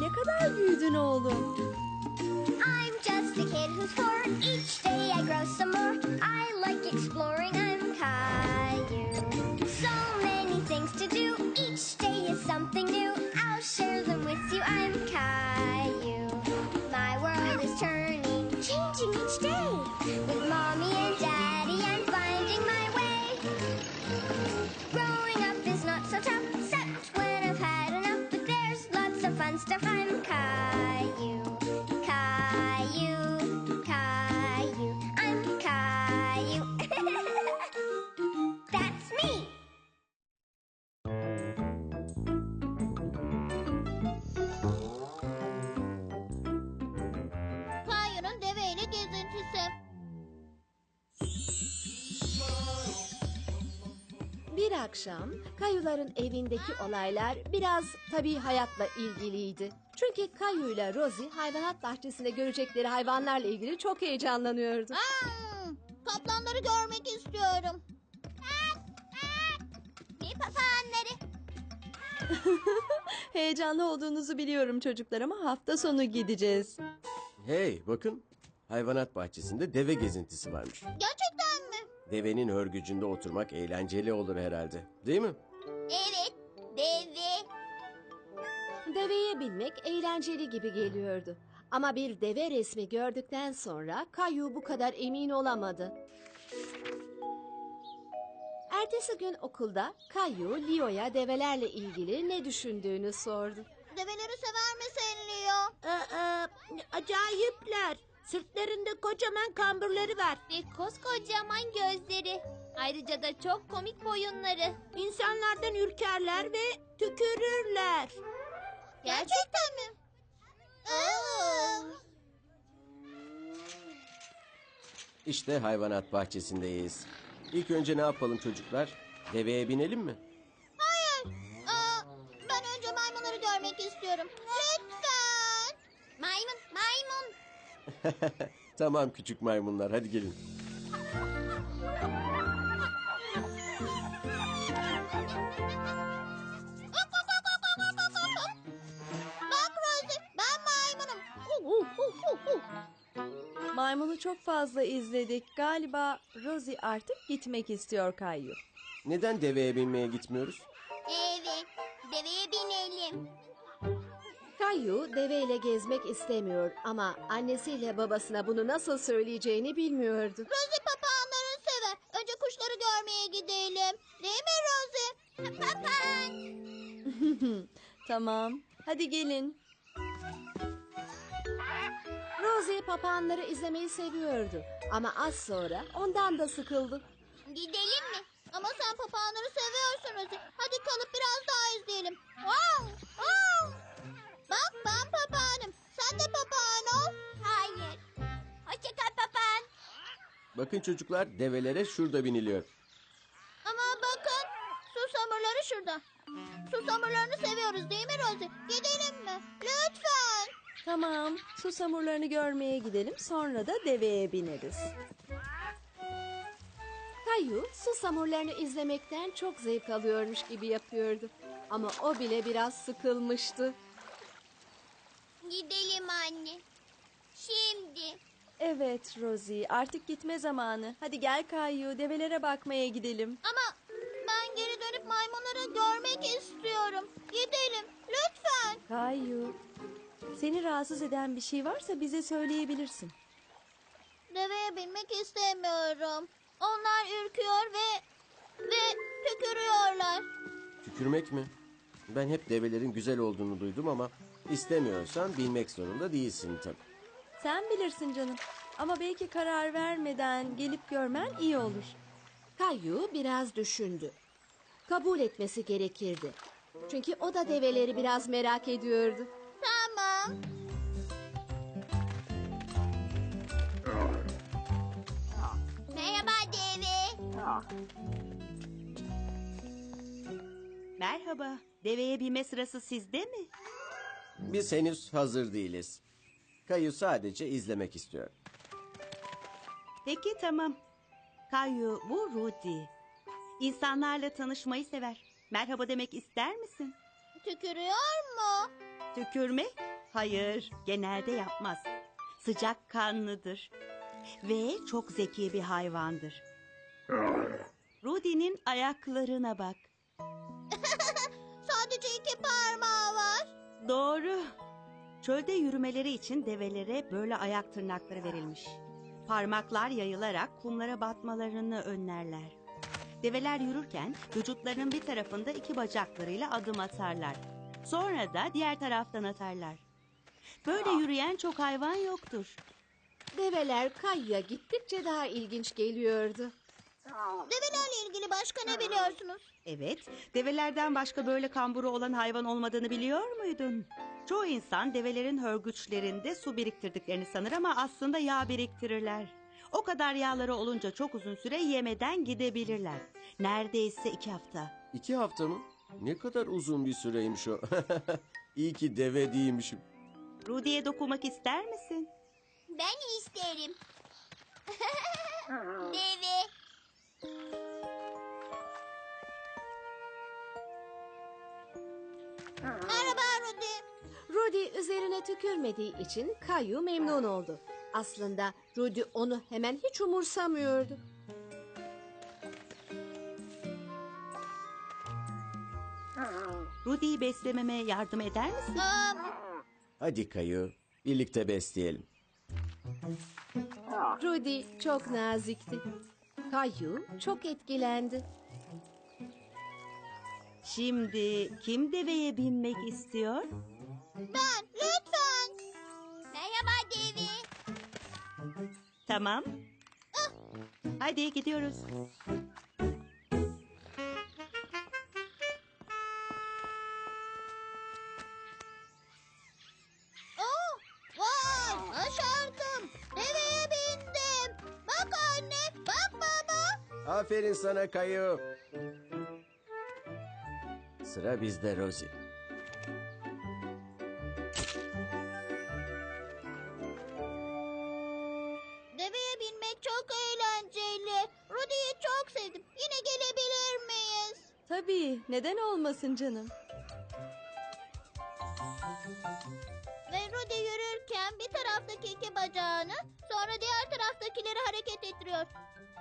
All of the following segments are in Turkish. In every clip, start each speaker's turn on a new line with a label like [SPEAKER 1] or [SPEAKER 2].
[SPEAKER 1] Ne kadar büyüdün oğlum.
[SPEAKER 2] I'm just a kid who's four. Each day I grow some more. I like exploring. I'm Caillou. So many things to do. Each day is something new. I'll share them with you. I'm Caillou.
[SPEAKER 1] Akşam Kayuların evindeki olaylar biraz tabii hayatla ilgiliydi. Çünkü Kayu ile Rosie hayvanat bahçesinde görecekleri hayvanlarla ilgili çok heyecanlanıyordu.
[SPEAKER 3] Hmm, kaplanları görmek istiyorum. Bir papağanları.
[SPEAKER 1] Heyecanlı olduğunuzu biliyorum çocuklar ama hafta sonu gideceğiz.
[SPEAKER 4] Hey bakın hayvanat bahçesinde deve gezintisi varmış.
[SPEAKER 3] Gerçekten mi?
[SPEAKER 4] Devenin hörgücünde oturmak eğlenceli olur herhalde. Değil mi?
[SPEAKER 3] Evet. Deve.
[SPEAKER 1] Deveye binmek eğlenceli gibi geliyordu. Ama bir deve resmi gördükten sonra Kayu bu kadar emin olamadı. Ertesi gün okulda Kayu Leo'ya develerle ilgili ne düşündüğünü sordu.
[SPEAKER 3] Develeri sever misin Leo?
[SPEAKER 5] Aa, acayipler. Sırtlarında kocaman kamburları var.
[SPEAKER 3] Ve koskocaman gözleri. Ayrıca da çok komik boyunları.
[SPEAKER 5] İnsanlardan ürkerler ve tükürürler.
[SPEAKER 3] Gerçekten mi? Aa.
[SPEAKER 4] İşte hayvanat bahçesindeyiz. İlk önce ne yapalım çocuklar? Deveye binelim mi? tamam küçük maymunlar hadi gelin.
[SPEAKER 3] Bak Rosie, ben maymunum.
[SPEAKER 1] Maymunu çok fazla izledik. Galiba Rosie artık gitmek istiyor Kayu.
[SPEAKER 4] Neden deveye binmeye gitmiyoruz?
[SPEAKER 1] Kayu deveyle gezmek istemiyor ama annesiyle babasına bunu nasıl söyleyeceğini bilmiyordu.
[SPEAKER 3] Rosie papağanları sever. Önce kuşları görmeye gidelim. Değil mi Rosie? Papağan.
[SPEAKER 1] Tamam, hadi gelin. Rosie papağanları izlemeyi seviyordu ama az sonra ondan da sıkıldı.
[SPEAKER 3] Gidelim mi? Ama sen papağanları seviyorsun Rosie. Hadi kalıp biraz daha izleyelim. Wow, wow. Bak ben papağanım. Sen de papağan ol. Hayır. Hoşça kal papağan.
[SPEAKER 4] Bakın çocuklar develere şurada biniliyor.
[SPEAKER 3] Ama bakın susamurları şurada. Susamurlarını seviyoruz değil mi Rosie? Gidelim mi? Lütfen.
[SPEAKER 1] Tamam, susamurlarını görmeye gidelim sonra da deveye bineriz. Kayu susamurlarını izlemekten çok zevk alıyormuş gibi yapıyordu. Ama o bile biraz sıkılmıştı.
[SPEAKER 3] Gidelim anne. Şimdi.
[SPEAKER 1] Evet Rosie, artık gitme zamanı. Hadi gel Kayu, develere bakmaya gidelim.
[SPEAKER 3] Ama ben geri dönüp maymunları görmek istiyorum. Gidelim lütfen.
[SPEAKER 1] Kayu, seni rahatsız eden bir şey varsa bize söyleyebilirsin.
[SPEAKER 3] Deveye binmek istemiyorum. Onlar ürküyor ve ve tükürüyorlar.
[SPEAKER 4] Tükürmek mi? Ben hep develerin güzel olduğunu duydum ama istemiyorsan binmek zorunda değilsin tabii.
[SPEAKER 1] Sen bilirsin canım. Ama belki karar vermeden gelip görmen iyi olur. Kayu biraz düşündü. Kabul etmesi gerekirdi. Çünkü o da develeri biraz merak ediyordu.
[SPEAKER 3] Tamam. Merhaba deve.
[SPEAKER 5] Merhaba. Deveye binme sırası sizde mi?
[SPEAKER 4] Biz henüz hazır değiliz. Kayu sadece izlemek istiyor.
[SPEAKER 5] Peki tamam. Kayu bu Rudy. İnsanlarla tanışmayı sever. Merhaba demek ister misin?
[SPEAKER 3] Tükürüyor mu?
[SPEAKER 5] Tükürme? Hayır, genelde yapmaz. Sıcak kanlıdır. Ve çok zeki bir hayvandır. Rudy'nin ayaklarına bak.
[SPEAKER 3] Sadece iki.
[SPEAKER 5] Doğru. Çölde yürümeleri için develere böyle ayak tırnakları verilmiş. Parmaklar yayılarak kumlara batmalarını önlerler. Develer yürürken vücutlarının bir tarafında iki bacaklarıyla adım atarlar. Sonra da diğer taraftan atarlar. Böyle yürüyen çok hayvan yoktur.
[SPEAKER 1] Develer Kayu'ya gittikçe daha ilginç geliyordu.
[SPEAKER 3] Develerle ilgili başka ne biliyorsunuz?
[SPEAKER 5] Evet, develerden başka böyle kamburu olan hayvan olmadığını biliyor muydun? Çoğu insan develerin hörgüçlerinde su biriktirdiklerini sanır ama aslında yağ biriktirirler. O kadar yağları olunca çok uzun süre yemeden gidebilirler. Neredeyse iki hafta.
[SPEAKER 4] İki hafta mı? Ne kadar uzun bir süreymiş o. İyi ki deve değilmişim.
[SPEAKER 5] Rudy'ye dokunmak ister misin?
[SPEAKER 3] Ben isterim. Deve. Merhaba Rudy.
[SPEAKER 1] Rudy üzerine tükürmediği için Kayu memnun oldu. Aslında Rudy onu hemen hiç umursamıyordu.
[SPEAKER 5] Rudy'yi beslememe yardım eder misin?
[SPEAKER 4] Hadi Kayu, birlikte besleyelim.
[SPEAKER 1] Rudy çok nazikti. Kayu çok etkilendi.
[SPEAKER 5] Şimdi kim deveye binmek istiyor?
[SPEAKER 3] ben lütfen. Merhaba Devi.
[SPEAKER 5] Tamam. Hadi gidiyoruz.
[SPEAKER 4] Aferin sana Kayu. Sıra bizde Rosie.
[SPEAKER 3] Deveye binmek çok eğlenceli. Rudy'yi çok sevdim. Yine gelebilir miyiz?
[SPEAKER 1] Tabii, neden olmasın canım?
[SPEAKER 3] Ve Rudy bir taraftaki iki bacağını sonra diğer taraftakileri hareket ettiriyor.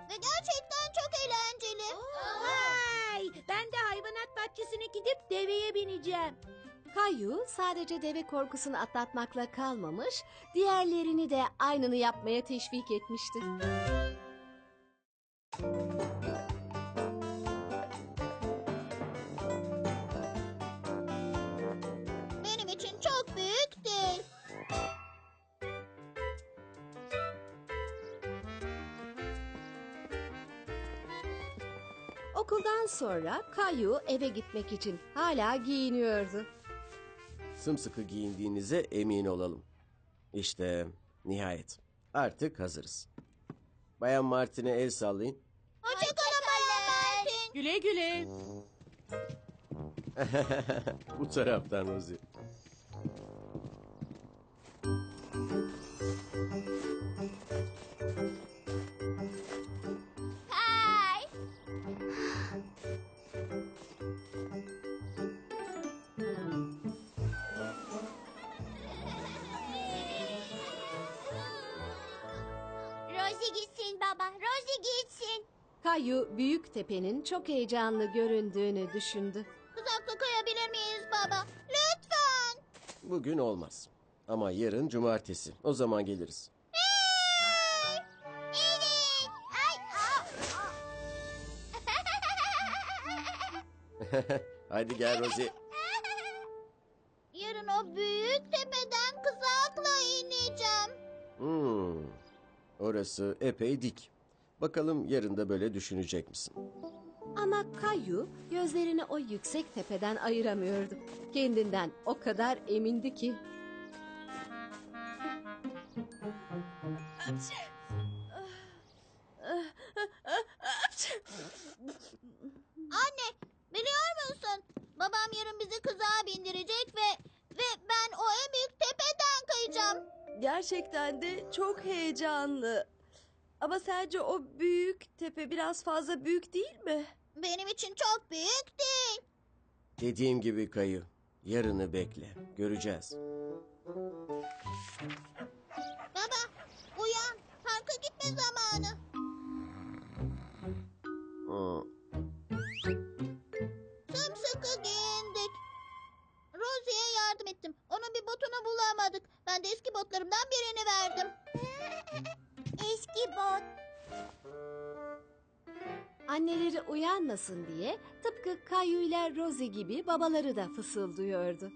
[SPEAKER 3] Ve gerçekten çok eğlenceli.
[SPEAKER 5] Vay! Ben de hayvanat bahçesine gidip deveye bineceğim.
[SPEAKER 1] Kayu sadece deve korkusunu atlatmakla kalmamış, diğerlerini de aynını yapmaya teşvik etmişti. Okuldan sonra Kayu eve gitmek için hala giyiniyordu.
[SPEAKER 4] Sımsıkı giyindiğinize emin olalım. İşte nihayet. Artık hazırız. Bayan Martin'e el sallayın.
[SPEAKER 3] Hoşçakalın Bayan Martin.
[SPEAKER 5] Güle güle.
[SPEAKER 4] Bu taraftan Rosie.
[SPEAKER 1] Kayu büyük tepenin çok heyecanlı göründüğünü düşündü.
[SPEAKER 3] Kızakta kayabilir miyiz baba? Lütfen.
[SPEAKER 4] Bugün olmaz. Ama yarın cumartesi. O zaman geliriz.
[SPEAKER 3] Hey! Evet. Ay. aa.
[SPEAKER 4] Hadi gel Rosie.
[SPEAKER 3] Yarın o büyük tepeden kızakla ineceğim.
[SPEAKER 4] Hmm. Orası epey dik. Bakalım yarın da böyle düşünecek misin?
[SPEAKER 1] Ama Kayu gözlerini o yüksek tepeden ayıramıyordu. Kendinden o kadar emindi ki.
[SPEAKER 3] Anne, biliyor musun? Babam yarın bizi kızağa bindirecek ve ve ben o en büyük tepeden kayacağım.
[SPEAKER 1] Gerçekten de çok heyecanlı. Ama sence o büyük tepe biraz fazla büyük değil mi?
[SPEAKER 3] Benim için çok büyük değil.
[SPEAKER 4] Dediğim gibi Kayı. Yarını bekle. Göreceğiz.
[SPEAKER 3] Baba uyan. Parka gitme zamanı.
[SPEAKER 4] Hı.
[SPEAKER 3] Sımsıkı giyindik. Rosie'ye yardım ettim. Onun bir botunu bulamadık. Ben de eski botlarımdan birini verdim. eski bot.
[SPEAKER 1] Anneleri uyanmasın diye tıpkı Kayu ile Rosie gibi babaları da fısıldıyordu.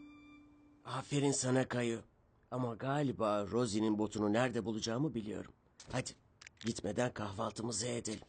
[SPEAKER 4] Aferin sana Kayı. Ama galiba Rosie'nin botunu nerede bulacağımı biliyorum. Hadi gitmeden kahvaltımızı edelim.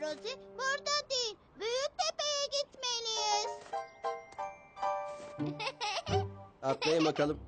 [SPEAKER 3] Hayır Rosie burada değil. Büyük tepeye gitmeliyiz.
[SPEAKER 4] Atlayın bakalım.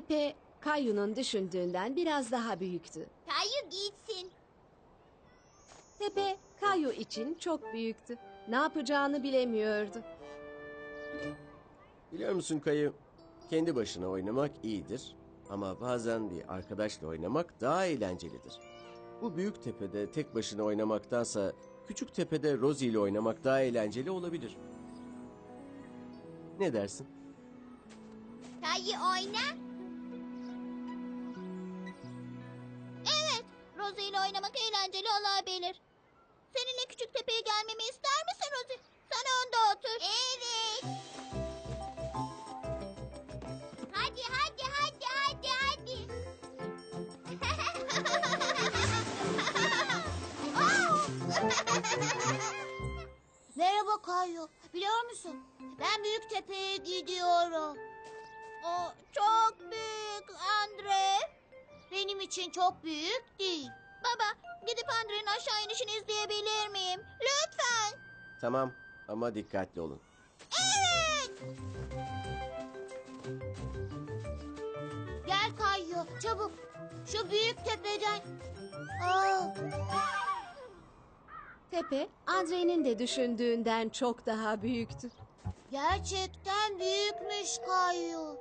[SPEAKER 3] Tepe
[SPEAKER 1] Kayu'nun düşündüğünden biraz daha büyüktü.
[SPEAKER 3] Kayu gitsin.
[SPEAKER 1] Tepe Kayu için çok büyüktü. Ne yapacağını bilemiyordu.
[SPEAKER 4] Biliyor musun Kayı? Kendi başına oynamak iyidir. Ama bazen bir arkadaşla oynamak daha eğlencelidir. Bu büyük tepede tek başına oynamaktansa küçük tepede Rosie ile oynamak daha eğlenceli olabilir. Ne dersin?
[SPEAKER 3] Kayu oyna. Evet, Rosie ile oynamak eğlenceli olabilir. Seninle küçük tepeye gelmemi ister misin Rosie? Sen onda otur. Evet. Hadi hadi hadi hadi hadi. Merhaba Kayu. Biliyor musun? Ben büyük tepeye gidiyorum. O çok büyük Andre. Benim için çok büyük değil. Baba, gidip Andre'nin aşağı inişini izleyebilir miyim? Lütfen.
[SPEAKER 4] Tamam ama dikkatli olun.
[SPEAKER 3] Evet. Gel Kayu, çabuk. Şu büyük tepeden. Aa.
[SPEAKER 1] Tepe Andre'nin de düşündüğünden çok daha büyüktü.
[SPEAKER 3] Gerçekten büyükmüş Kayu.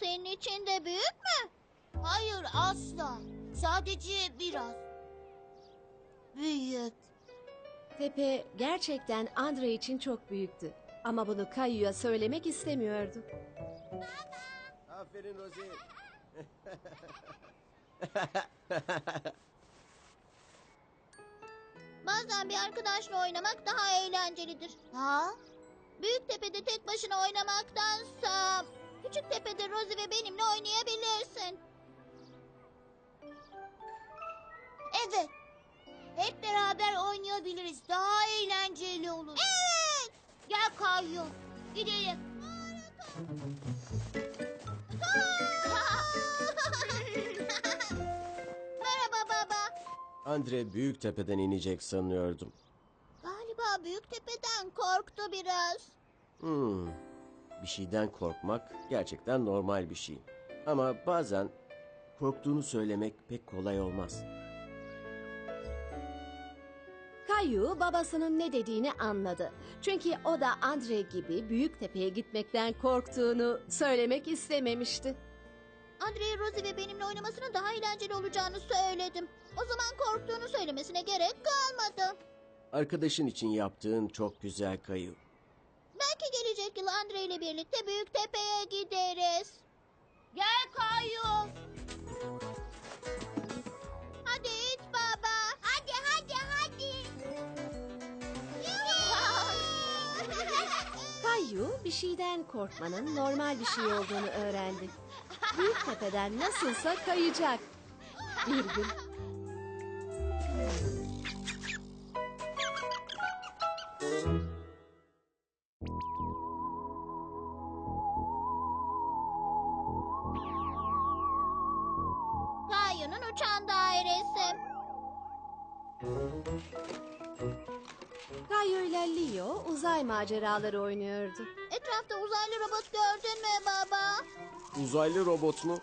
[SPEAKER 3] Senin için de büyük mü? Hayır asla. Sadece biraz. Büyük.
[SPEAKER 1] Tepe gerçekten Andre için çok büyüktü. Ama bunu Kayu'ya söylemek istemiyordu.
[SPEAKER 4] Aferin Rosie.
[SPEAKER 3] Bazen bir arkadaşla oynamak daha eğlencelidir. Ha? Büyük tepede tek başına oynamaktansa küçük tepede Rosie ve benimle oynayabilirsin. Evet. Hep beraber oynayabiliriz. Daha eğlenceli olur. Evet. Gel Kayu. Gidelim. Merhaba baba.
[SPEAKER 4] Andre büyük tepeden inecek sanıyordum.
[SPEAKER 3] Galiba büyük tepeden korktu biraz.
[SPEAKER 4] Hmm. Bir şeyden korkmak gerçekten normal bir şey. Ama bazen korktuğunu söylemek pek kolay olmaz.
[SPEAKER 1] Kayu babasının ne dediğini anladı. Çünkü o da Andre gibi büyük tepeye gitmekten korktuğunu söylemek istememişti.
[SPEAKER 3] Andrea Rosie ve benimle oynamasının daha eğlenceli olacağını söyledim. O zaman korktuğunu söylemesine gerek kalmadı.
[SPEAKER 4] Arkadaşın için yaptığın çok güzel Kayu.
[SPEAKER 3] Belki gelecek yıl Andre ile birlikte büyük tepeye gideriz. Gel Kayu.
[SPEAKER 1] Bir şeyden korkmanın normal bir şey olduğunu öğrendi. Büyük tepeden nasılsa kayacak. Bir gün
[SPEAKER 3] uçan dairesi.
[SPEAKER 1] Kayu ile Leo uzay maceraları oynuyordu.
[SPEAKER 3] Etrafta uzaylı robot gördün mü baba?
[SPEAKER 4] Uzaylı robot mu?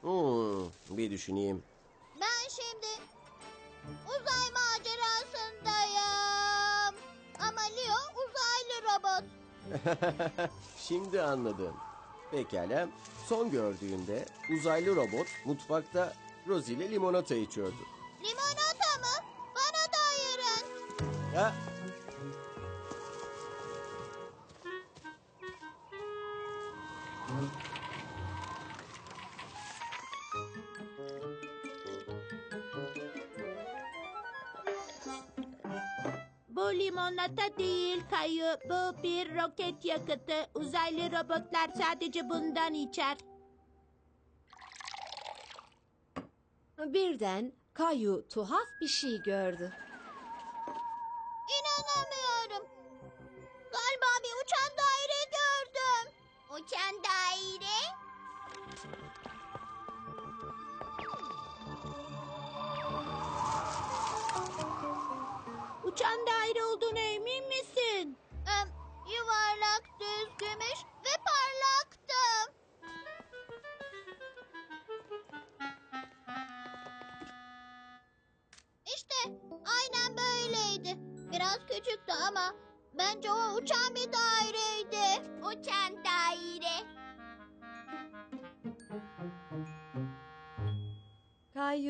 [SPEAKER 4] Hmm, bir düşüneyim.
[SPEAKER 3] Ben şimdi uzay macerasındayım. Ama Leo uzaylı robot.
[SPEAKER 4] Şimdi anladım. Pekala. Son gördüğünde uzaylı robot mutfakta Rosie ile limonata içiyordu.
[SPEAKER 3] Limonata mı? Bana da ayırın.
[SPEAKER 4] Ha?
[SPEAKER 6] Limonata değil Kayu. Bu bir roket yakıtı. Uzaylı robotlar sadece bundan içer.
[SPEAKER 1] Birden Kayu tuhaf bir şey gördü.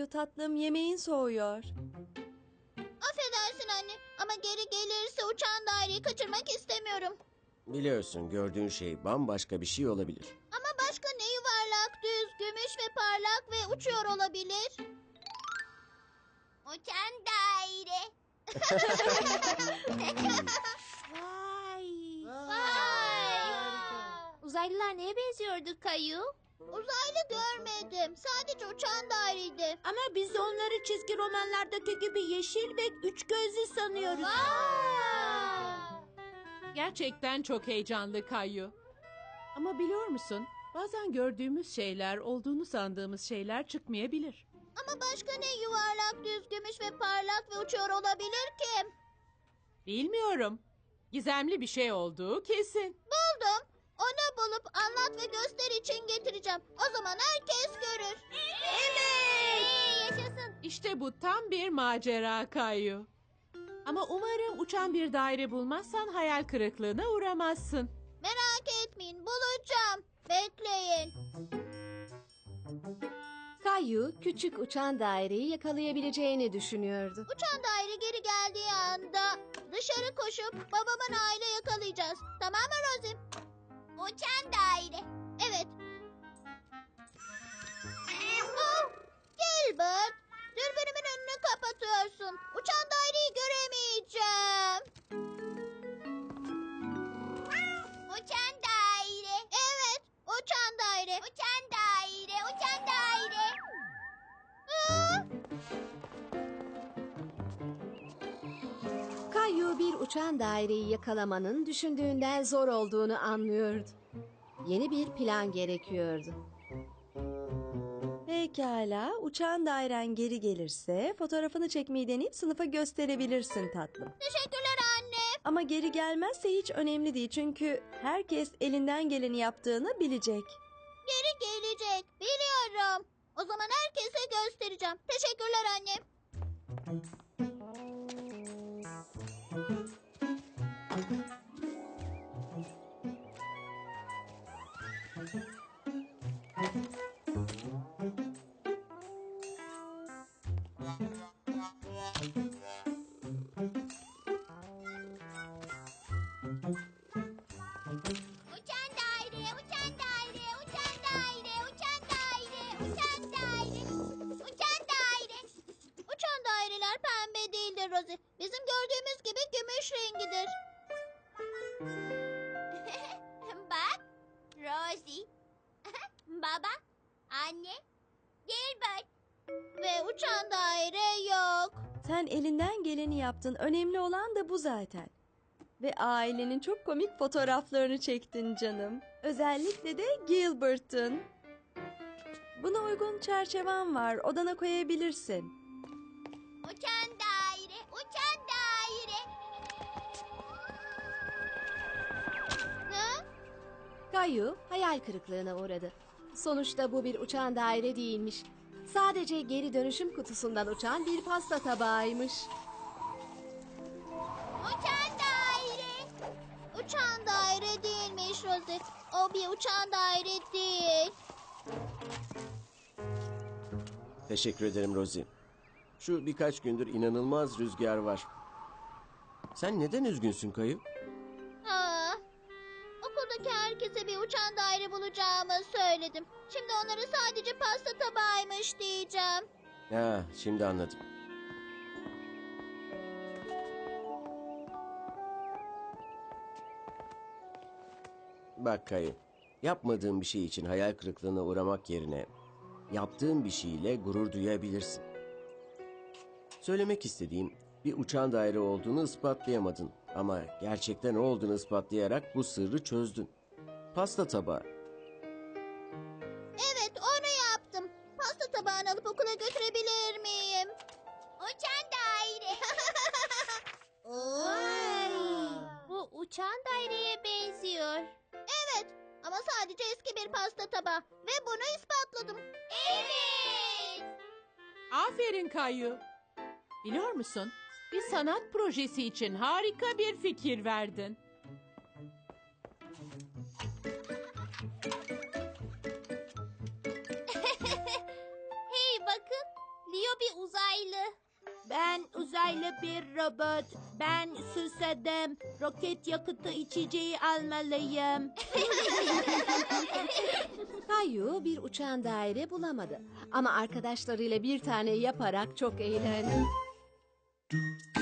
[SPEAKER 1] Kayu tatlım yemeğin soğuyor.
[SPEAKER 3] Affedersin anne ama geri gelirse uçan daireyi kaçırmak istemiyorum.
[SPEAKER 4] Biliyorsun gördüğün şey bambaşka bir şey olabilir.
[SPEAKER 3] Ama başka ne yuvarlak, düz, gümüş ve parlak ve uçuyor olabilir? Uçan daire.
[SPEAKER 6] Vay.
[SPEAKER 3] Vay.
[SPEAKER 6] Uzaylılar neye benziyordu Kayu?
[SPEAKER 3] Uzaylı görmedim. Sadece uçan daireydi.
[SPEAKER 6] Ama biz onları çizgi romanlardaki gibi yeşil ve üç gözlü sanıyoruz.
[SPEAKER 7] Gerçekten çok heyecanlı Kayu. Ama biliyor musun? Bazen gördüğümüz şeyler olduğunu sandığımız şeyler çıkmayabilir.
[SPEAKER 3] Ama başka ne yuvarlak, düz, gümüş ve parlak ve uçuyor olabilir ki?
[SPEAKER 7] Bilmiyorum. Gizemli bir şey olduğu kesin.
[SPEAKER 3] Onu bulup anlat ve göster için getireceğim. O zaman herkes görür. Evet. Yaşasın.
[SPEAKER 7] İşte bu tam bir macera Kayu. Ama umarım uçan bir daire bulmazsan hayal kırıklığına uğramazsın.
[SPEAKER 3] Merak etmeyin bulacağım. Bekleyin.
[SPEAKER 1] Kayu küçük uçan daireyi yakalayabileceğini düşünüyordu.
[SPEAKER 3] Uçan daire geri geldiği anda dışarı koşup babamın aile yakalayacağız. Tamam mı Rosie? Uçan daire. Evet. Ah, Gilbert, dürbünümün önünü kapatıyorsun. Uçan uçan
[SPEAKER 1] daireyi yakalamanın düşündüğünden zor olduğunu anlıyordu. Yeni bir plan gerekiyordu.
[SPEAKER 8] Pekala, uçağın dairen geri gelirse fotoğrafını çekmeyi deneyip sınıfa gösterebilirsin tatlım.
[SPEAKER 3] Teşekkürler anne.
[SPEAKER 8] Ama geri gelmezse hiç önemli değil çünkü herkes elinden geleni yaptığını bilecek.
[SPEAKER 3] Geri gelecek. Biliyorum. O zaman herkese göstereceğim. Teşekkürler anne. Baba, anne, Gilbert. Ve uçan daire yok.
[SPEAKER 8] Sen elinden geleni yaptın. Önemli olan da bu zaten. Ve ailenin çok komik fotoğraflarını çektin canım. Özellikle de Gilbert'ın. Buna uygun çerçeven var. Odana koyabilirsin.
[SPEAKER 3] Uçan daire, uçan daire. Ne?
[SPEAKER 1] Kayu hayal kırıklığına uğradı. Sonuçta bu bir uçan daire değilmiş. Sadece geri dönüşüm kutusundan uçan bir pasta tabağıymış.
[SPEAKER 3] Uçan daire. Uçan daire değilmiş Rosie. O bir uçan daire değil.
[SPEAKER 4] Teşekkür ederim Rosie. Şu birkaç gündür inanılmaz rüzgar var. Sen neden üzgünsün Kayu?
[SPEAKER 3] Okuldaki herkese bir uçan daire bulacağımı söyledim. Şimdi onlara sadece pasta tabağıymış diyeceğim.
[SPEAKER 4] Ha, şimdi anladım. Bak Kayu, yapmadığın bir şey için hayal kırıklığına uğramak yerine yaptığın bir şeyle gurur duyabilirsin. Söylemek istediğim bir uçan daire olduğunu ispatlayamadın ama gerçekten o olduğunu ispatlayarak bu sırrı çözdün. Pasta tabağı.
[SPEAKER 3] Evet onu yaptım. Pasta tabağını alıp okula götürebilir miyim? Uçan daire. Bu uçan daireye benziyor. Evet ama sadece eski bir pasta tabağı. Ve bunu ispatladım. Evet.
[SPEAKER 7] Aferin Kayu. Biliyor musun? Bir sanat projesi için harika bir fikir verdin.
[SPEAKER 3] Hey bakın. Leo bir uzaylı.
[SPEAKER 6] Ben uzaylı bir robot. Ben susadım. Roket yakıtı içeceği almalıyım.
[SPEAKER 1] Kayu bir uçan daire bulamadı. Ama arkadaşlarıyla bir tane yaparak çok eğlendi. do, do.